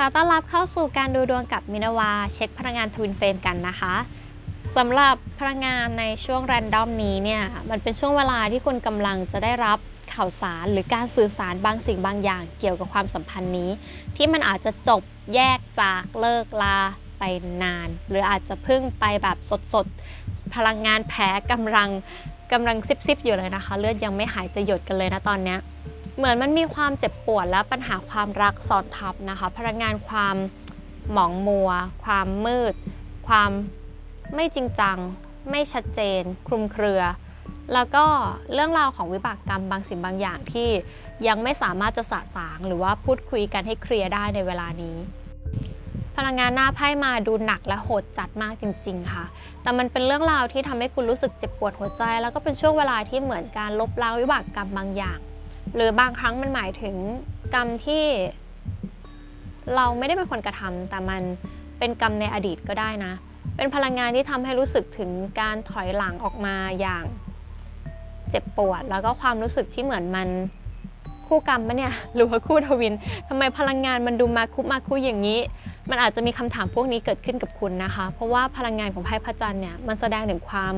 ค่ะต้อนรับเข้าสู่การดูดวงกับมินาวา เช็คพลังงานทวินเฟรมกันนะคะสำหรับพลังงานในช่วงแรนดอมนี้เนี่ยมันเป็นช่วงเวลาที่คุณกำลังจะได้รับข่าวสารหรือการสื่อสารบางสิ่งบางอย่างเกี่ยวกับความสัมพันธ์นี้ ที่มันอาจจะจบแยกจากเลิกลาไปนาน หรืออาจจะเพิ่งไปแบบสดๆ พลังงานแพ้กำลังกำลังซิบๆอยู่เลยนะคะ เลือดยังไม่หายจะหยดกันเลยนะตอนเนี้ย เหมือนมันมีความเจ็บปวดและปัญหาความรักซ้อนทับนะคะ พลังงานความหมองมัว ความมืด ความไม่จริงจัง ไม่ชัดเจน คลุมเครือ แล้วก็เรื่องราวของวิบากกรรมบางสิ่งบางอย่างที่ยังไม่สามารถจะสะสางหรือว่าพูดคุยกันให้เคลียร์ได้ในเวลานี้ พลังงานหน้าไพ่มาดูหนักและโหดจัดมากจริง ๆ ค่ะ แต่มันเป็นเรื่องราวที่ทำให้คุณรู้สึกเจ็บปวดหัวใจ แล้วก็เป็นช่วงเวลาที่เหมือนการลบล้างวิบากกรรมบางอย่าง หรือบางครั้งมันหมายถึงกรรมที่เราไม่ได้เป็นคนกระทำแต่มันเป็นกรรมในอดีตก็ได้นะ เป็นพลังงานที่ทำให้รู้สึกถึงการถอยหลังออกมาอย่างเจ็บปวด แล้วก็ความรู้สึกที่เหมือนมันคู่กรรมปะเนี่ยหรือว่าคู่ทวินทำไมพลังงานมันดูมาคุมาคุอย่างนี้ มันอาจจะมีคำถามพวกนี้เกิดขึ้นกับคุณนะคะ เพราะว่าพลังงานของไพ่พระจันทร์เนี่ยมันแสดงถึงความ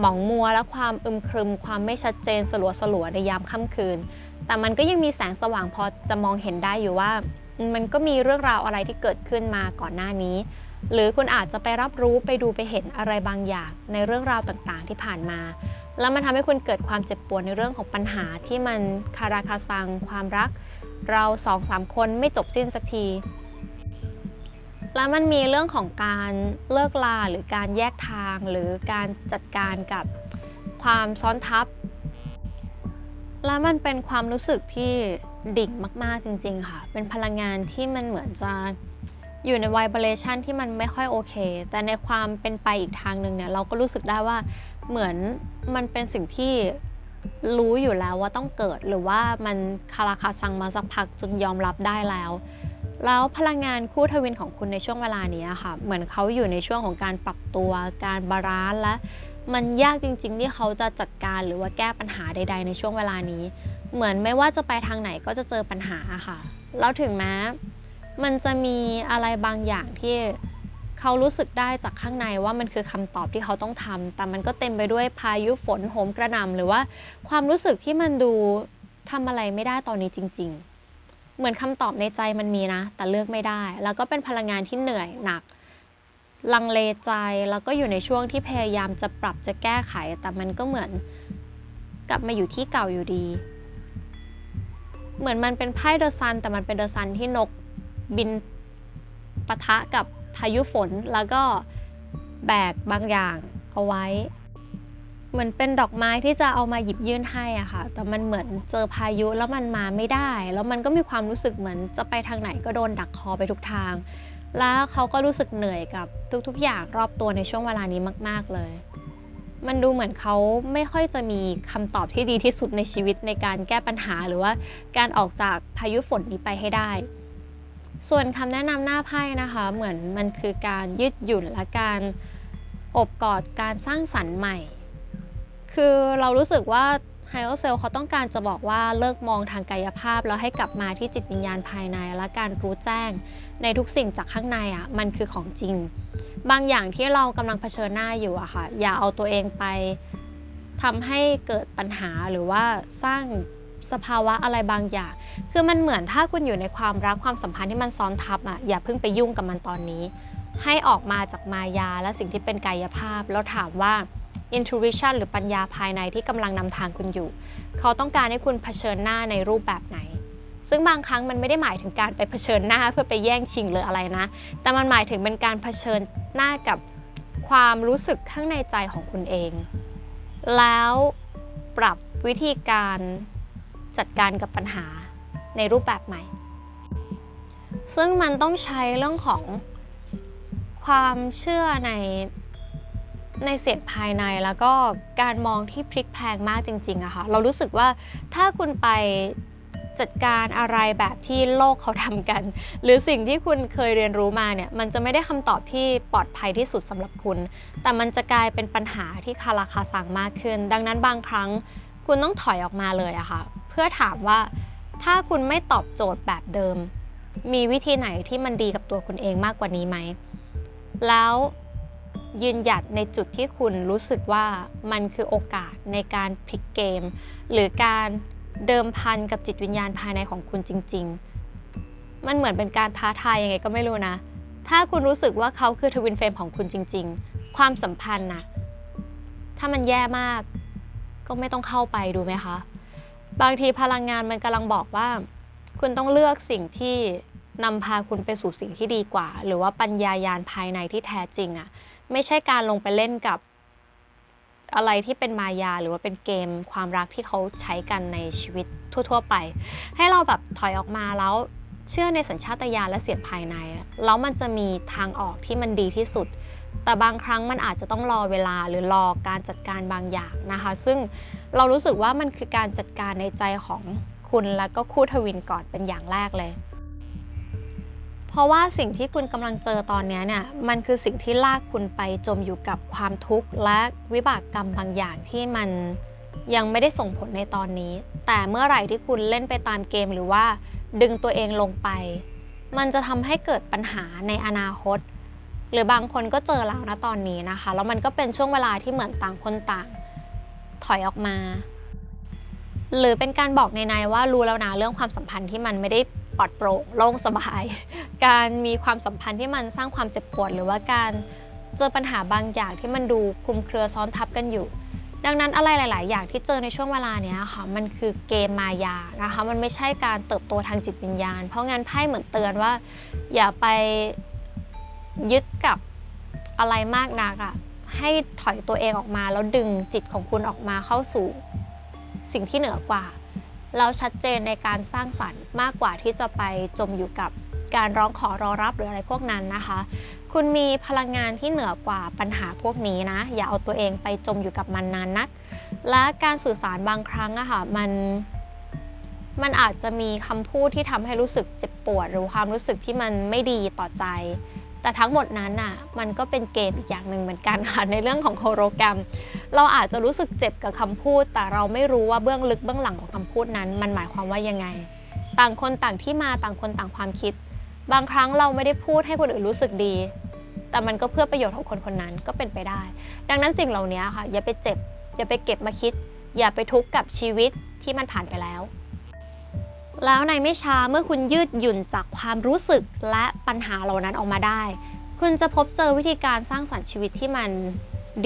หมองมัวและความอึมครึม ความไม่ชัดเจนสลัวสลัวในยามค่ำคืน แต่มันก็ยังมีแสงสว่างพอจะมองเห็นได้อยู่ว่า มันก็มีเรื่องราวอะไรที่เกิดขึ้นมาก่อนหน้านี้ หรือคุณอาจจะไปรับรู้ไปดูไปเห็นอะไรบางอย่างในเรื่องราวต่างๆ ที่ผ่านมา แล้วมันทำให้คุณเกิดความเจ็บปวดในเรื่องของปัญหาที่มันคาราคาซัง ความรัก เราสองสามคนไม่จบสิ้นสักที แล้วมันมีเรื่องของการเลิกลาหรือการแยกทางหรือการจัดการกับความซ้อนทับ แล้วมันเป็นความรู้สึกที่ดิ่งมากๆจริง ๆ ค่ะ เป็นพลังงานที่มันเหมือนจะอยู่ในไวเบเลชันที่มันไม่ค่อยโอเค แต่ในความเป็นไปอีกทางหนึ่งเนี่ย เราก็รู้สึกได้ว่าเหมือนมันเป็นสิ่งที่รู้อยู่แล้วว่าต้องเกิดหรือว่ามันคาราคาซังมาสักพักจนยอมรับได้แล้ว แล้วพลังงานคู่ทวินของคุณในช่วงเวลานี้ค่ะ เหมือนเขาอยู่ในช่วงของการปรับตัว การบาลานซ์และ มันยากจริง ๆ ที่เขาจะจัดการหรือว่าแก้ปัญหาใด ๆ ในช่วงเวลานี้ เหมือนไม่ว่าจะไปทางไหนก็จะเจอปัญหาค่ะ แล้วถึงแม้มันจะมีอะไรบางอย่างที่เขารู้สึกได้จากข้างในว่ามันคือคำตอบที่เขาต้องทำแต่มันก็เต็มไปด้วยพายุฝนโหมกระหน่ำหรือว่าความรู้สึกที่มันดูทำอะไรไม่ได้ตอนนี้จริง ๆ เหมือนคำตอบในใจมันมีนะ แต่เลือกไม่ได้ แล้วก็เป็นพลังงานที่เหนื่อยหนัก ลังเลใจแล้วก็อยู่ในช่วงที่พยายามจะปรับจะแก้ไข แต่มันก็เหมือนกลับมาอยู่ที่เก่าอยู่ดี เหมือนมันเป็นไพ่เดอะซันแต่มันเป็นเดอะซันที่นกบินปะทะกับพายุฝนแล้วก็แบกบางอย่างเอาไว้ เหมือนเป็นดอกไม้ที่จะเอามาหยิบยื่นให้อะค่ะ แต่มันเหมือนเจอพายุแล้วมันมาไม่ได้ แล้วมันก็มีความรู้สึกเหมือนจะไปทางไหนก็โดนดักคอไปทุกทาง แล้วเขาก็รู้สึกเหนื่อยกับทุกๆ อย่างรอบตัวในช่วงเวลานี้มาก ๆเลย มันดูเหมือนเขาไม่ค่อยจะมีคำตอบที่ดีที่สุดในชีวิตในการแก้ปัญหาหรือว่าการออกจากพายุฝนนี้ไปให้ได้ ส่วนคำแนะนำหน้าไพ่นะคะ เหมือนมันคือการยืดหยุ่นและการอบกอดการสร้างสรรค์ใหม่ คือเรารู้สึกว่าไฮโอเซลเขาต้องการจะบอกว่าเลิกมองทางกายภาพ แล้วให้กลับมาที่จิตวิญญาณภายใน และการรู้แจ้ง ในทุกสิ่งจากข้างในอะ่ะมันคือของจริง บางอย่างที่เรากำลังเผชิญหน้าอยู่อะค่ะ อย่าเอาตัวเองไปทำให้เกิดปัญหาหรือว่าสร้างสภาวะอะไรบางอย่าง คือมันเหมือนถ้าคุณอยู่ในความรักความสัมพันธ์ที่มันซ้อนทับอะอย่าเพิ่งไปยุ่งกับมันตอนนี้ ให้ออกมาจากมายาและสิ่งที่เป็นกายภาพแล้วถามว่า intuition หรือปัญญาภายในที่กำลังนำทางคุณอยู่ เขาต้องการให้คุณเผชิญหน้าในรูปแบบไหน ซึ่งบางครั้งมันไม่ได้หมายถึงการไปเผชิญหน้าเพื่อไปแย่งชิงหรืออะไรนะ แต่มันหมายถึงเป็นการเผชิญหน้ากับความรู้สึกข้างในใจของคุณเอง แล้วปรับวิธีการจัดการกับปัญหาในรูปแบบใหม่ ซึ่งมันต้องใช้เรื่องของความเชื่อใน ในเสียงภายในแล้วก็การมองที่พลิกแพลงมากจริงๆอะค่ะเรารู้สึกว่าถ้าคุณไปจัดการอะไรแบบที่โลกเขาทำกัน หรือสิ่งที่คุณเคยเรียนรู้มาเนี่ยมันจะไม่ได้คำตอบที่ปลอดภัยที่สุดสำหรับคุณ แต่มันจะกลายเป็นปัญหาที่คาราคาซังมากขึ้น ดังนั้นบางครั้งคุณต้องถอยออกมาเลยอะค่ะ เพื่อถามว่าถ้าคุณไม่ตอบโจทย์แบบเดิม มีวิธีไหนที่มันดีกับตัวคุณเองมากกว่านี้ไหม แล้ว ยืนหยัดในจุดที่คุณรู้สึกว่ามันคือโอกาสในการพลิกเกม หรือการเดิมพันกับจิตวิญญาณภายในของคุณจริง ๆ มันเหมือนเป็นการท้าทายยังไงก็ไม่รู้นะ ถ้าคุณรู้สึกว่าเขาคือทวินเฟรมของคุณจริง ๆ ความสัมพันธ์นะถ้ามันแย่มาก ก็ไม่ต้องเข้าไปดูไหมคะ บางทีพลังงานมันกำลังบอกว่า คุณต้องเลือกสิ่งที่นำพาคุณไปสู่สิ่งที่ดีกว่า หรือว่าปัญญายาณภายในที่แท้จริงอะ ไม่ใช่การลงไปเล่นกับอะไรที่เป็นมายาหรือว่าเป็นเกมความรักที่เขาใช้กันในชีวิตทั่ว ๆ ไป ให้เราแบบถอยออกมาแล้วเชื่อในสัญชาตญาณและเสียงภายในแล้วมันจะมีทางออกที่มันดีที่สุด แต่บางครั้งมันอาจจะต้องรอเวลาหรือรอการจัดการบางอย่างนะคะ ซึ่งเรารู้สึกว่ามันคือการจัดการในใจของคุณแล้วก็คู่ทวินก่อนเป็นอย่างแรกเลย เพราะว่าสิ่งที่คุณกำลังเจอตอนนี้เนี่ยมันคือสิ่งที่ลากคุณไปจมอยู่กับความทุกข์และวิบากกรรมบางอย่างที่มันยังไม่ได้ส่งผลในตอนนี้ แต่เมื่อไหร่ที่คุณเล่นไปตามเกมหรือว่าดึงตัวเองลงไป มันจะทำให้เกิดปัญหาในอนาคต หรือบางคนก็เจอแล้วนะตอนนี้นะคะ แล้วมันก็เป็นช่วงเวลาที่เหมือนต่างคนต่าง ถอยออกมา หรือเป็นการบอกในในๆว่ารู้แล้วนะเรื่องความสัมพันธ์ที่มันไม่ได้ ปลอดโปร่งโล่งสบาย การมีความสัมพันธ์ที่มันสร้างความเจ็บปวด หรือว่าการเจอปัญหาบางอย่างที่มันดูคลุมเครือซ้อนทับกันอยู่ ดังนั้นอะไรหลาย ๆ อย่างที่เจอในช่วงเวลาเนี้ยค่ะมันคือเกมมายานะคะมันไม่ใช่การเติบโตทางจิตวิญญาณ เพราะงั้นไพ่เหมือนเตือนว่า อย่าไปยึดกับอะไรมากนักอะ่ะให้ถอยตัวเองออกมาแล้วดึงจิตของคุณออกมาเข้าสู่สิ่งที่เหนือกว่า แล้วชัดเจนในการสร้างสรรค์มากกว่าที่จะไปจมอยู่กับการร้องขอรอรับหรืออะไรพวกนั้นนะคะ คุณมีพลังงานที่เหนือกว่าปัญหาพวกนี้นะ อย่าเอาตัวเองไปจมอยู่กับมันนานนัก และการสื่อสารบางครั้งอะค่ะมันมันอาจจะมีคำพูดที่ทำให้รู้สึกเจ็บปวด หรือความรู้สึกที่มันไม่ดีต่อใจ แต่ทั้งหมดนั้นน่ะมันก็เป็นเกมอีกอย่างหนึ่งเหมือนกันค่ะในเรื่องของโฮโรแกรม เราอาจจะรู้สึกเจ็บกับคำพูด แต่เราไม่รู้ว่าเบื้องลึกเบื้องหลังของคำพูดนั้น มันหมายความว่ายังไง ต่างคนต่างที่มาต่างคนต่างความคิด บางครั้งเราไม่ได้พูดให้คนอื่นรู้สึกดี แต่มันก็เพื่อประโยชน์ของคนคนนั้นก็เป็นไปได้ ดังนั้นสิ่งเหล่านี้ค่ะอย่าไปเจ็บอย่าไปเก็บมาคิด อย่าไปทุกข์กับชีวิตที่มันผ่านไปแล้ว แล้วในไม่ช้าเมื่อคุณยืดหยุ่นจากความรู้สึกและปัญหาเหล่านั้นออกมาได้ คุณจะพบเจอวิธีการสร้างสรรค์ชีวิตที่มัน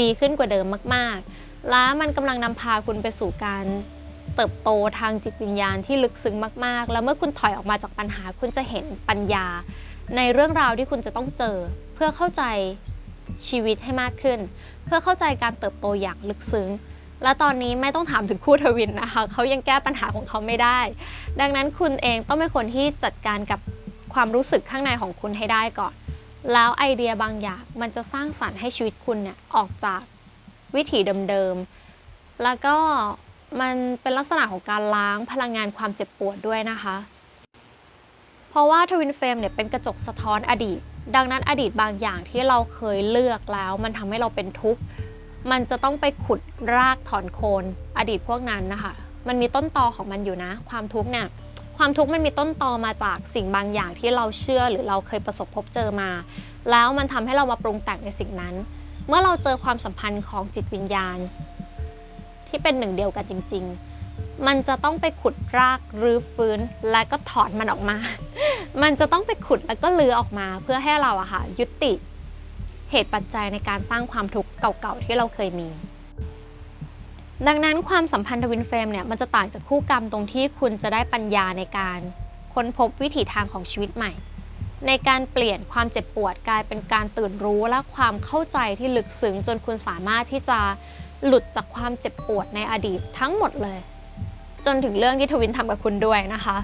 ดีขึ้นกว่าเดิมมาก ๆ และมันกำลังนำพาคุณไปสู่การเติบโตทางจิตวิญญาณที่ลึกซึ้งมาก ๆ แล้วเมื่อคุณถอยออกมาจากปัญหา คุณจะเห็นปัญญา ในเรื่องราวที่คุณจะต้องเจอ เพื่อเข้าใจชีวิตให้มากขึ้น เพื่อเข้าใจการเติบโตอย่างลึกซึ้ง และตอนนี้ไม่ต้องถามถึงคู่ทวินนะคะเขายังแก้ปัญหาของเขาไม่ได้ ดังนั้นคุณเองต้องเป็นคนที่จัดการกับความรู้สึกข้างในของคุณให้ได้ก่อน แล้วไอเดียบางอย่างมันจะสร้างสรรค์ให้ชีวิตคุณเนี่ยออกจากวิถีเดิมๆ แล้วก็มันเป็นลักษณะของการล้างพลังงานความเจ็บปวดด้วยนะคะ เพราะว่าทวินเฟรมเนี่ยเป็นกระจกสะท้อนอดีต ดังนั้นอดีตบางอย่างที่เราเคยเลือกแล้ว มันทำให้เราเป็นทุกข์ มันจะต้องไปขุดรากถอนโคนอดีตพวกนั้นนะคะ มันมีต้นตอของมันอยู่นะ ความทุกข์เนี่ยความทุกข์มันมีต้นตอมาจากสิ่งบางอย่างที่เราเชื่อหรือเราเคยประสบพบเจอมา แล้วมันทำให้เรามาปรุงแต่งในสิ่งนั้น เมื่อเราเจอความสัมพันธ์ของจิตวิญญาณ ที่เป็นหนึ่งเดียวกันจริง ๆ มันจะต้องไปขุดรากรื้อฟื้นและก็ถอนมันออกมา มันจะต้องไปขุดแล้วก็ลื้อออกมา เพื่อให้เราอะค่ะยุติ เหตุปัจจัยในการสร้างความทุกข์เก่าๆที่เราเคยมี ดังนั้นความสัมพันธ์ทวินเฟรมเนี่ยมันจะต่างจากคู่กรรมตรงที่คุณจะได้ปัญญาในการค้นพบวิถีทางของชีวิตใหม่ ในการเปลี่ยนความเจ็บปวดกลายเป็นการตื่นรู้และความเข้าใจที่ลึกซึ้งจนคุณสามารถที่จะหลุดจากความเจ็บปวดในอดีตทั้งหมดเลย จนถึงเรื่องที่ทวินทำกับคุณด้วยนะคะ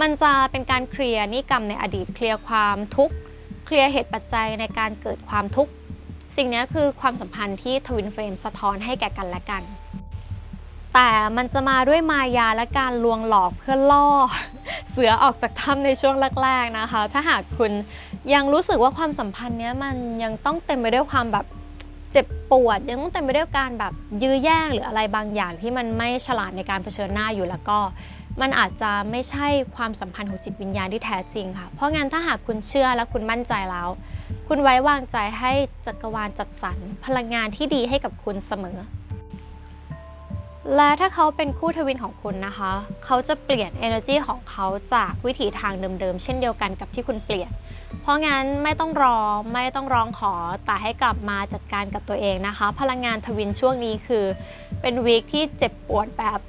มันจะเป็นการเคลียร์นิกรรมในอดีตเคลียร์ความทุกข์ เคลียร์เหตุปัจจัยในการเกิดความทุกข์ สิ่งนี้คือความสัมพันธ์ที่ทวินเฟรมสะท้อนให้แก่กันและกัน แต่มันจะมาด้วยมายาและการลวงหลอกเพื่อล่อ เสือออกจากถ้ำในช่วงแรกๆนะคะ ถ้าหากคุณยังรู้สึกว่าความสัมพันธ์นี้มันยังต้องเต็มไปด้วยความแบบเจ็บปวดยังต้องเต็มไปด้วยการแบบยื้อแย่งหรืออะไรบางอย่างที่มันไม่ฉลาดในการเผชิญหน้าอยู่แล้วก็ มันอาจจะไม่ใช่ความสัมพันธ์ของจิตวิญญาณที่แท้จริงค่ะ เพราะงั้นถ้าหากคุณเชื่อและคุณมั่นใจแล้ว คุณไว้วางใจให้จักรวาลจัดสรรพลังงานที่ดีให้กับคุณเสมอ และถ้าเขาเป็นคู่ทวินของคุณนะคะ เขาจะเปลี่ยน energy ของเขาจากวิถีทางเดิมๆ เช่นเดียวกันกับที่คุณเปลี่ยน เพราะงั้นไม่ต้องรอไม่ต้องร้องขอแต่ให้กลับมาจัดการกับตัวเองนะคะ พลังงานทวินช่วงนี้คือ เป็นวีคที่เจ็บปวดแบบ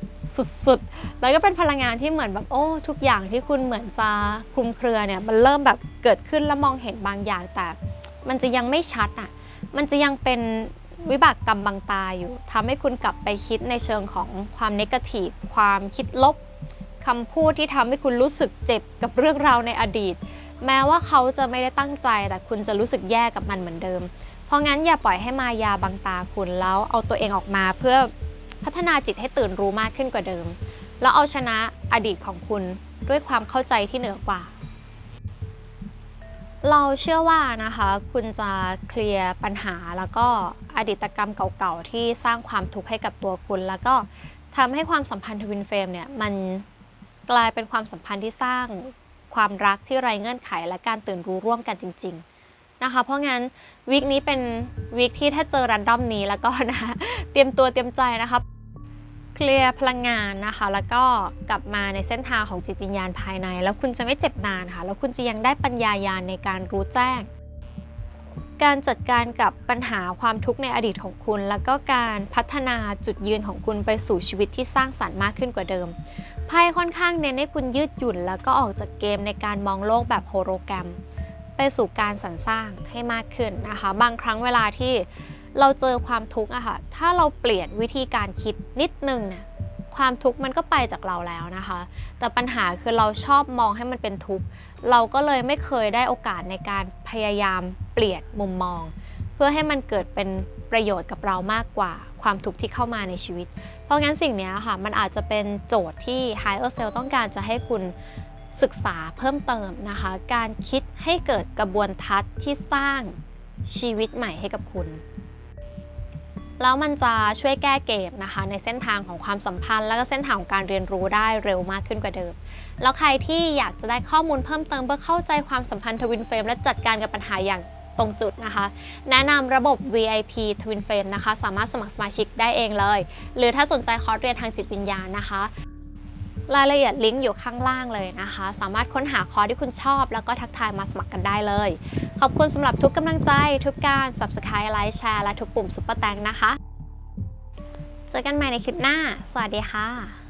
สุดๆ แล้วก็เป็นพลังงานที่เหมือนแบบโอ้ทุกอย่างที่คุณเหมือนจะคลุมเครือเนี่ยมันเริ่มแบบเกิดขึ้นแล้วมองเห็นบางอย่างแต่ มันจะยังไม่ชัดอะมันจะยังเป็นวิบากกรรมบางตาอยู่ทำให้คุณกลับไปคิดในเชิงของความเนกาทีฟความคิดลบคำพูดที่ทำให้คุณรู้สึกเจ็บกับเรื่องราวในอดีต แม้ว่าเขาจะไม่ได้ตั้งใจแต่คุณจะรู้สึกแย่กับมันเหมือนเดิม เพราะงั้นอย่าปล่อยให้มายาบังตาคุณแล้วเอาตัวเองออกมาเพื่อ พัฒนาจิตให้ตื่นรู้มากขึ้นกว่าเดิม แล้วเอาชนะอดีตของคุณด้วยความเข้าใจที่เหนือกว่า เราเชื่อว่านะคะ คุณจะเคลียร์ปัญหาแล้วก็อดีตกรรมเก่าๆ ที่สร้างความทุกข์ให้กับตัวคุณ แล้วก็ทำให้ความสัมพันธ์ทวินเฟรมเนี่ยมันกลายเป็นความสัมพันธ์ที่สร้างความรักที่ไร้เงื่อนไข และการตื่นรู้ร่วมกันจริง ๆนะคะ เพราะงั้นวีคนี้เป็นวีคที่ถ้าเจอรันดอมนี้แล้วก็นะ เตรียมตัวเตรียมใจนะคะ เคลียร์พลังงานนะคะ แล้วก็กลับมาในเส้นทางของจิตวิญญาณภายใน แล้วคุณจะไม่เจ็บนานค่ะ แล้วคุณจะยังได้ปัญญายาณในการรู้แจ้ง การจัดการกับปัญหาความทุกข์ในอดีตของคุณ แล้วก็การพัฒนาจุดยืนของคุณไปสู่ชีวิตที่สร้างสรรค์มากขึ้นกว่าเดิมไพ่ค่อนข้างเน้นให้คุณยืดหยุ่น แล้วก็ออกจากเกมในการมองโลกแบบโฮโลแกรม ไปสู่การสรรสร้างให้มากขึ้นนะคะ บางครั้งเวลาที่ เราเจอความทุกข์อะค่ะ ถ้าเราเปลี่ยนวิธีการคิดนิดนึงเนี่ยความทุกข์มันก็ไปจากเราแล้วนะคะ แต่ปัญหาคือเราชอบมองให้มันเป็นทุกข์ เราก็เลยไม่เคยได้โอกาสในการพยายามเปลี่ยนมุมมอง เพื่อให้มันเกิดเป็นประโยชน์กับเรามากกว่าความทุกข์ที่เข้ามาในชีวิต เพราะงั้นสิ่งนี้ค่ะ มันอาจจะเป็นโจทย์ที่ Higher Self ต้องการจะให้คุณศึกษาเพิ่มเติมนะคะ การคิดให้เกิดกระบวนทัศน์ที่สร้างชีวิตใหม่ให้กับคุณ แล้วมันจะช่วยแก้เกมนะคะ ในเส้นทางของความสัมพันธ์ แล้วก็เส้นทางของการเรียนรู้ได้เร็วมากขึ้นกว่าเดิม แล้วใครที่อยากจะได้ข้อมูลเพิ่มเติมเพื่อเข้าใจความสัมพันธ์ทวินเฟรมและจัดการกับปัญหาอย่างตรงจุดนะคะ แนะนำระบบ VIP Twin Frame นะคะ สามารถสมัครสมาชิกได้เองเลย หรือถ้าสนใจคอร์สเรียนทางจิตวิญญาณนะคะ รายละเอียดลิงก์อยู่ข้างล่างเลยนะคะ สามารถค้นหาคอร์สที่คุณชอบ แล้วก็ทักทายมาสมัครกันได้เลย ขอบคุณสำหรับทุกกำลังใจ ทุกการ Subscribe ไลค์แชร์และทุกปุ่มซุปเปอร์แตงนะคะ เจอกันใหม่ในคลิปหน้า สวัสดีค่ะ